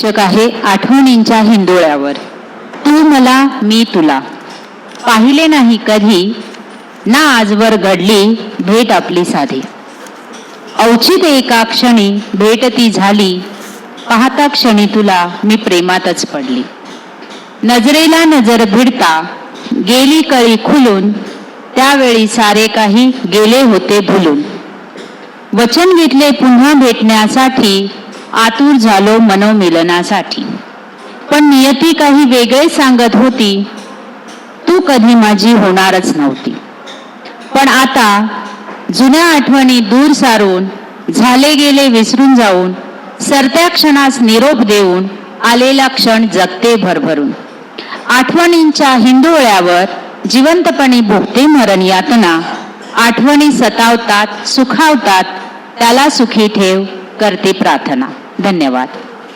शीर्षक आहे आठवणींच्या हिंदोळ्यावर. तू मला मी तुला. पाहिले नाही कधी ना आजवर घडली भेट आपली साधी. औचित एका क्षणी भेट ती झाली पाहता क्षणी तुला मी प्रेमातच पडली. नजरेला नजर भिडता गेली कळी खुलून त्यावेळी सारे काही गेले होते भुलून. वचन घेतले पुन्हा भेटण्यासाठी आतुर झालो मनोमिलनासाठी. पण नियती काही वेगळे सांगत होती. तू कधी माझी होणारच नव्हती. पण आता जुन्या आठवणी दूर सारून झाले गेले विसरून जाऊन सरत्या क्षणास निरोप देऊन आलेला क्षण जगते भरभरून. आठवणींच्या हिंदोळ्यावर जिवंतपणे भोगते मरण यातना. आठवणी सतावतात सुखावतात त्याला सुखी ठेव. करते प्रार्थना. धन्यवाद.